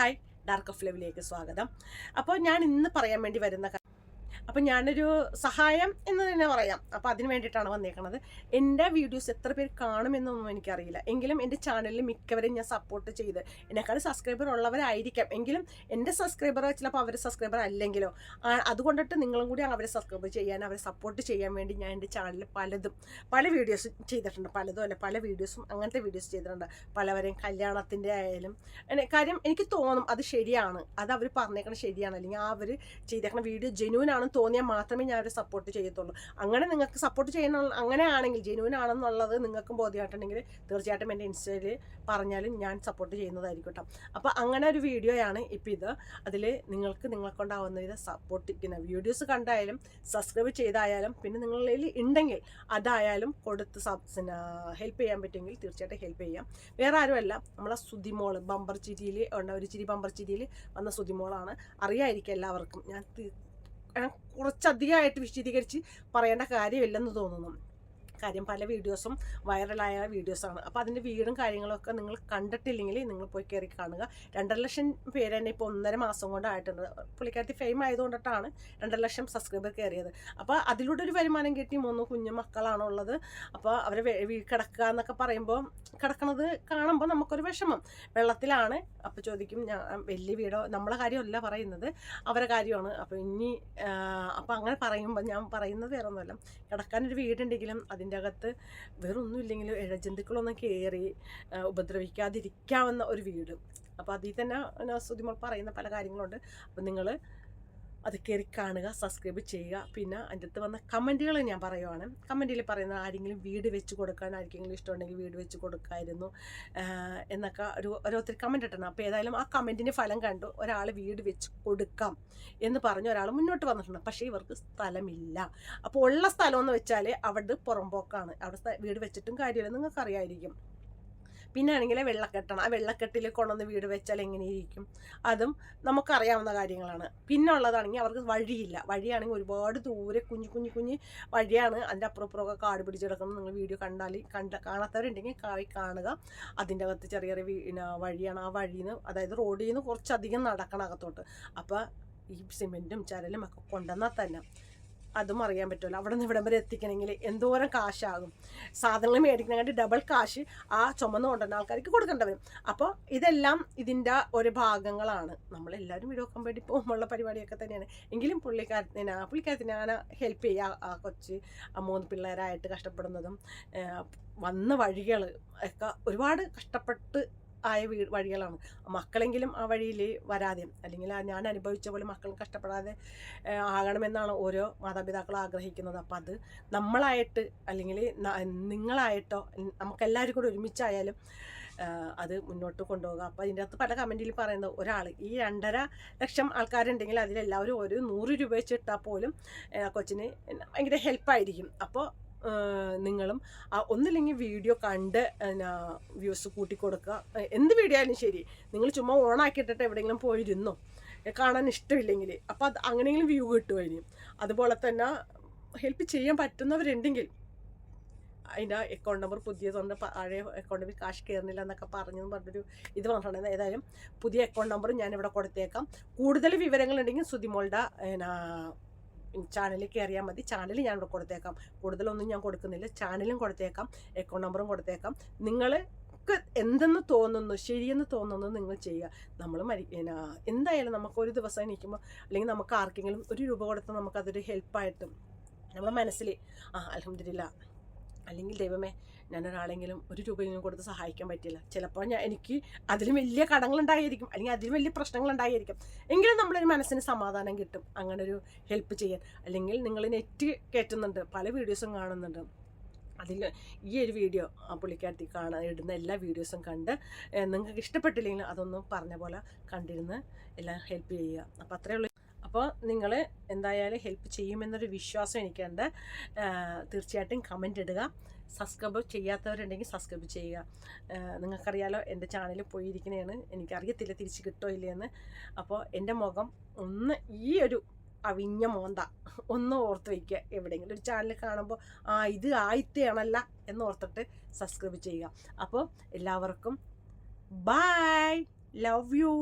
Hi dark of ലെവിലേക്ക് സ്വാഗതം. അപ്പോൾ ഞാൻ ഇന്ന് പറയാൻ വേണ്ടി വരുന്ന അപ്പോൾ ഞാനൊരു സഹായം എന്ന് തന്നെ പറയാം. അപ്പോൾ അതിന് വേണ്ടിയിട്ടാണ് വന്നേക്കുന്നത് എന്റെ വീഡിയോസ് എത്ര പേര് കാണുമെന്നൊന്നും എനിക്കറിയില്ല. എങ്കിലും എന്റെ ചാനലിൽ മിക്കവരും ഞാൻ സപ്പോർട്ട് ചെയ്ത് എന്നെക്കാൾ സബ്സ്ക്രൈബർ ഉള്ളവരായിരിക്കാം. എങ്കിലും എന്റെ സബ്സ്ക്രൈബർ ചിലപ്പോൾ അവർ സബ്സ്ക്രൈബർ അല്ലെങ്കിലോ അതുകൊണ്ടിട്ട് നിങ്ങളും കൂടി അവരെ സബ്സ്ക്രൈബ് ചെയ്യാൻ അവരെ സപ്പോർട്ട് ചെയ്യാൻ വേണ്ടി ഞാൻ എന്റെ ചാനലിൽ പലതും പല വീഡിയോസ് ചെയ്തിട്ടുണ്ട്. പലതും അല്ല പല വീഡിയോസും അങ്ങനത്തെ വീഡിയോസ് ചെയ്തിട്ടുണ്ട്. പലവരെയും കല്യാണത്തിന്റെ ആയാലും കാര്യം എനിക്ക് തോന്നും അത് ശരിയാണ്. അത് അവർ പറഞ്ഞേക്കണത് ശരിയാണ്. അല്ലെങ്കിൽ ആ അവർ ചെയ്തേക്കണ വീഡിയോ ജെന്യൂൻ ആണെന്ന് തോന്നിയാൽ മാത്രമേ ഞാൻ അവരെ സപ്പോർട്ട് ചെയ്യത്തുള്ളൂ. അങ്ങനെ നിങ്ങൾക്ക് സപ്പോർട്ട് ചെയ്യുന്ന അങ്ങനെയാണെങ്കിൽ ജെനുവൻ ആണെന്നുള്ളത് നിങ്ങൾക്കും ബോധ്യമായിട്ടുണ്ടെങ്കിൽ തീർച്ചയായിട്ടും എന്റെ ഇൻസ്റ്റയിൽ പറഞ്ഞാലും ഞാൻ സപ്പോർട്ട് ചെയ്യുന്നതായിരിക്കും കേട്ടോ അപ്പോൾ അങ്ങനെ ഒരു വീഡിയോയാണ് ഇപ്പോൾ ഇത്. അതിൽ നിങ്ങൾക്ക് നിങ്ങളെ കൊണ്ടാവുന്ന വിധ സപ്പോർട്ട് വീഡിയോസ് കണ്ടായാലും സബ്സ്ക്രൈബ് ചെയ്തായാലും പിന്നെ നിങ്ങളിൽ ഉണ്ടെങ്കിൽ അതായാലും കൊടുത്ത് സബ് ഹെൽപ്പ് ചെയ്യാൻ പറ്റുമെങ്കിൽ തീർച്ചയായിട്ടും ഹെൽപ്പ് ചെയ്യാം. വേറെ ആരുമല്ല. നമ്മളെ സുതിമോൾ ബമ്പർ ചിരിയിൽ ഉണ്ട ഒരു ചിരി ബമ്പർ ചിരിയിൽ വന്ന സുതിമോളാണ് അറിയായിരിക്കും എല്ലാവർക്കും. ഞാൻ കുറച്ചധികമായിട്ട് വിശദീകരിച്ച് പറയേണ്ട കാര്യമില്ലെന്ന് തോന്നുന്നു. കാര്യം പല വീഡിയോസും വൈറലായ വീഡിയോസാണ്. അപ്പോൾ അതിന്റെ വീടും കാര്യങ്ങളൊക്കെ നിങ്ങൾ കണ്ടിട്ടില്ലെങ്കിൽ നിങ്ങൾ പോയി കയറി കാണുക. രണ്ടര ലക്ഷം പേര് തന്നെ ഇപ്പോൾ ഒന്നര മാസം കൊണ്ടായിട്ടുണ്ട്. പുള്ളിക്കാരത്തി ഫെയിം ആയതുകൊണ്ടിട്ടാണ് രണ്ടര ലക്ഷം സബ്സ്ക്രൈബർ കയറിയത്. അപ്പോൾ അതിലൂടെ ഒരു വരുമാനം കിട്ടി. മൂന്ന് കുഞ്ഞു മക്കളാണ് ഉള്ളത് അപ്പോൾ അവരെ കിടക്കുക എന്നൊക്കെ പറയുമ്പോൾ കിടക്കണത് കാണുമ്പോൾ നമുക്കൊരു വിഷമം. വെള്ളത്തിലാണ്. അപ്പോൾ ചോദിക്കും ഞാൻ വലിയ വീടോ? നമ്മളെ കാര്യമല്ല പറയുന്നത്. അവരെ കാര്യമാണ്. അപ്പോൾ ഇനി അപ്പോൾ അങ്ങനെ പറയുമ്പോൾ ഞാൻ പറയുന്നത് വേറെ ഒന്നുമല്ല കിടക്കാനൊരു വീടുണ്ടെങ്കിലും അതിന്റെ അകത്ത് വേറെ ഒന്നുമില്ലെങ്കിലും ഇഴജന്തുക്കളൊന്നും കയറി ഉപദ്രവിക്കാതിരിക്കാവുന്ന ഒരു വീട്. അപ്പോൾ അതിൽ തന്നെ സുതിമോൾ പറയുന്ന പല കാര്യങ്ങളുണ്ട്. അപ്പോൾ നിങ്ങൾ അത് കയറി കാണുക സബ്സ്ക്രൈബ് ചെയ്യുക. പിന്നെ അതിന്റെ അടുത്ത് വന്ന കമന്റുകൾ ഞാൻ പറയുവാണ്. കമന്റിൽ പറയുന്ന ആരെങ്കിലും വീട് വെച്ച് കൊടുക്കാൻ ആർക്കെങ്കിലും ഇഷ്ടമുണ്ടെങ്കിൽ വീട് വെച്ച് കൊടുക്കായിരുന്നു. എന്നൊക്കെ ഒരു ഓരോരുത്തർ കമന്റ് ഇട്ടണം അപ്പോൾ ഏതായാലും ആ കമന്റിന്റെ ഫലം കണ്ടു. ഒരാൾ വീട് വെച്ച് കൊടുക്കാം എന്ന് പറഞ്ഞ് ഒരാൾ മുന്നോട്ട് വന്നിട്ടുണ്ട്. പക്ഷേ ഇവർക്ക് സ്ഥലമില്ല. അപ്പോൾ ഉള്ള സ്ഥലമെന്ന് വെച്ചാൽ അവിടെ പുറമ്പോക്കാണ് അവിടെ വീട് വെച്ചിട്ടും കാര്യമില്ല. നിങ്ങൾക്ക് അറിയാമായിരിക്കും പിന്നെ ആണെങ്കിൽ വെള്ളക്കെട്ടാണ്. ആ വെള്ളക്കെട്ടിൽ കൊണ്ടുവന്ന് വീട് വെച്ചാൽ എങ്ങനെ ഇരിക്കും അതും നമുക്കറിയാവുന്ന കാര്യങ്ങളാണ്. പിന്നെ ഉള്ളതാണെങ്കിൽ അവർക്ക് വഴിയില്ല. വഴിയാണെങ്കിൽ ഒരുപാട് ദൂരെ കുഞ്ഞു കുഞ്ഞു കുഞ്ഞ് വഴിയാണ് അതിന്റെ അപ്പുറപ്പുറമൊക്കെ കാട് പിടിച്ച് കിടക്കുന്നത്. നിങ്ങൾ വീഡിയോ കണ്ടാൽ കണ്ട കാണാത്തവരുണ്ടെങ്കിൽ കായി കാണുക. അതിന്റെ അകത്ത് ചെറിയ ചെറിയ പിന്നെ വഴിയാണ് ആ വഴിയിൽ നിന്ന് അതായത് റോഡിൽ നിന്ന് കുറച്ചധികം നടക്കണം അകത്തോട്ട്. അപ്പോൾ ഈ സിമെന്റും ചരലും ഒക്കെ കൊണ്ടുവന്നാൽ തന്നെ അതും അറിയാൻ പറ്റുമല്ലോ. അവിടെ നിന്ന് ഇവിടം വരെ എത്തിക്കണമെങ്കിൽ എന്തോരം കാശാകും. സാധനങ്ങൾ മേടിക്കണമെങ്കിൽ ഡബിൾ കാശ് ആ ചുമന്ന് കൊണ്ടുവന്ന ആൾക്കാർക്ക് കൊടുക്കേണ്ടി വരും. അപ്പോൾ ഇതെല്ലാം ഇതിന്റെ ഒരു ഭാഗങ്ങളാണ്. നമ്മളെല്ലാവരും വീഡിയോ വെക്കാൻ വേണ്ടി പോകുമ്പോഴുള്ള പരിപാടിയൊക്കെ തന്നെയാണ്. എങ്കിലും പുള്ളിക്കാരത്തിന് പുള്ളിക്കാരത്തിന് ഞാൻ ഹെൽപ്പ് ചെയ്യുക. ആ കൊച്ച് മൂന്ന് പിള്ളേരായിട്ട് കഷ്ടപ്പെടുന്നതും വന്ന വഴികൾ ഒക്കെ ഒരുപാട് കഷ്ടപ്പെട്ട് ആയ വീ വഴികളാണ്. മക്കളെങ്കിലും ആ വഴിയിൽ വരാതെ അല്ലെങ്കിൽ ഞാൻ അനുഭവിച്ച പോലെ മക്കളും കഷ്ടപ്പെടാതെ ആകണമെന്നാണ് ഓരോ മാതാപിതാക്കളും ആഗ്രഹിക്കുന്നത്. അപ്പം അത് നമ്മളായിട്ട് അല്ലെങ്കിൽ നിങ്ങളായിട്ടോ നമുക്കെല്ലാവരും കൂടെ ഒരുമിച്ചായാലും അത് മുന്നോട്ട് കൊണ്ടുപോകുക അപ്പോൾ അതിന്റെ അകത്ത് പല കമന്റിൽ പറയുന്നത് ഒരാൾ ഈ രണ്ടര ലക്ഷം ആൾക്കാരുണ്ടെങ്കിൽ അതിലെല്ലാവരും ഒരു നൂറ് രൂപ വെച്ച് ഇട്ടാൽ പോലും കൊച്ചിന് ഭയങ്കര ഹെൽപ്പായിരിക്കും. അപ്പോൾ നിങ്ങളും ഒന്നില്ലെങ്കിൽ വീഡിയോ കണ്ട് വ്യൂസ് കൂട്ടിക്കൊടുക്കുക. എന്ത് വീഡിയോ ആയാലും ശരി. നിങ്ങൾ ചുമ്മാ ഓണാക്കിയിട്ടിട്ട് എവിടെയെങ്കിലും പോയിരുന്നോ? കാണാൻ ഇഷ്ടമില്ലെങ്കിൽ. അപ്പോൾ അത് അങ്ങനെയെങ്കിലും വ്യൂ കിട്ടുമായിരിക്കും അതുപോലെ തന്നെ ഹെൽപ്പ് ചെയ്യാൻ പറ്റുന്നവരുണ്ടെങ്കിൽ അതിന്റെ അക്കൗണ്ട് നമ്പർ പുതിയതുകൊണ്ട് പ- പഴയ അക്കൗണ്ടിൽ കാശ് കയറുന്നില്ല എന്നൊക്കെ പറഞ്ഞു പറഞ്ഞൊരു ഇത് പറഞ്ഞിട്ടുണ്ട് ഏതായാലും പുതിയ അക്കൗണ്ട് നമ്പർ ഞാനിവിടെ കൊടുത്തേക്കാം. കൂടുതൽ വിവരങ്ങളുണ്ടെങ്കിൽ സുതിമോളുടെ ചാനലിൽ കയറിയാൽ മതി. ചാനൽ ഞാൻ ഇവിടെ കൊടുത്തേക്കാം. കൂടുതലൊന്നും ഞാൻ കൊടുക്കുന്നില്ല. ചാനലും കൊടുത്തേക്കാം. അക്കൗണ്ട് നമ്പറും കൊടുത്തേക്കാം. നിങ്ങൾ എന്തെന്ന് തോന്നുന്നു ശരിയെന്ന് തോന്നുന്നു നിങ്ങൾ ചെയ്യുക. നമ്മൾ മരി എന്തായാലും നമുക്ക് ഒരു ദിവസം എണീക്കുമ്പോൾ അല്ലെങ്കിൽ നമുക്ക് ആർക്കെങ്കിലും ഒരു രൂപ കൊടുത്ത് നമുക്കതൊരു ഹെൽപ്പായിട്ടും നമ്മുടെ മനസ്സിൽ ആ അലഹമില്ല അല്ലെങ്കിൽ ദൈവമേ ഞാൻ ഒരാളെങ്കിലും ഒരു രൂപയെങ്കിലും കൊടുത്ത് സഹായിക്കാൻ പറ്റില്ല. ചിലപ്പോൾ ഞാൻ എനിക്ക് അതിലും വലിയ കടങ്ങളുണ്ടായിരിക്കും. അല്ലെങ്കിൽ അതിലും വലിയ പ്രശ്നങ്ങളുണ്ടായിരിക്കും. എങ്കിലും നമ്മളൊരു മനസ്സിന് സമാധാനം കിട്ടും. അങ്ങനെ ഒരു ഹെൽപ്പ് ചെയ്യാൻ. അല്ലെങ്കിൽ നിങ്ങൾ നെറ്റ് കയറ്റുന്നുണ്ട്. പല വീഡിയോസും കാണുന്നുണ്ട്. അതിൽ ഈ ഒരു വീഡിയോ ആ പുള്ളിക്കാരത്തി കാണാൻ ഇടുന്ന എല്ലാ വീഡിയോസും കണ്ട് നിങ്ങൾക്ക് ഇഷ്ടപ്പെട്ടില്ലെങ്കിൽ അതൊന്നും പറഞ്ഞ പോലെ കണ്ടിരുന്ന് എല്ലാം ഹെൽപ്പ് ചെയ്യുക. അപ്പോൾ ഉള്ളൂ അപ്പോൾ നിങ്ങൾ എന്തായാലും ഹെൽപ്പ് ചെയ്യുമെന്നൊരു വിശ്വാസം എനിക്കുണ്ട്. തീർച്ചയായിട്ടും കമന്റ് ഇടുക. സബ്സ്ക്രൈബ് ചെയ്യാത്തവരുണ്ടെങ്കിൽ സബ്സ്ക്രൈബ് ചെയ്യുക. നിങ്ങൾക്കറിയാലോ എന്റെ ചാനൽ പോയിരിക്കുന്നതാണ്. എനിക്കറിയത്തില്ല തിരിച്ച് കിട്ടോ ഇല്ലയെന്ന്. അപ്പോൾ എന്റെ മുഖം ഒന്ന് ഈ ഒരു അവിഞ്ഞ മോന്ത ഒന്ന് ഓർത്ത് വയ്ക്കുക എവിടെയെങ്കിലും ഒരു ചാനൽ കാണുമ്പോൾ ആ ഇത് ആയിത്തയാണല്ല എന്ന് ഓർത്തിട്ട് സബ്സ്ക്രൈബ് ചെയ്യുക. അപ്പോൾ എല്ലാവർക്കും ബായ് ലവ് യു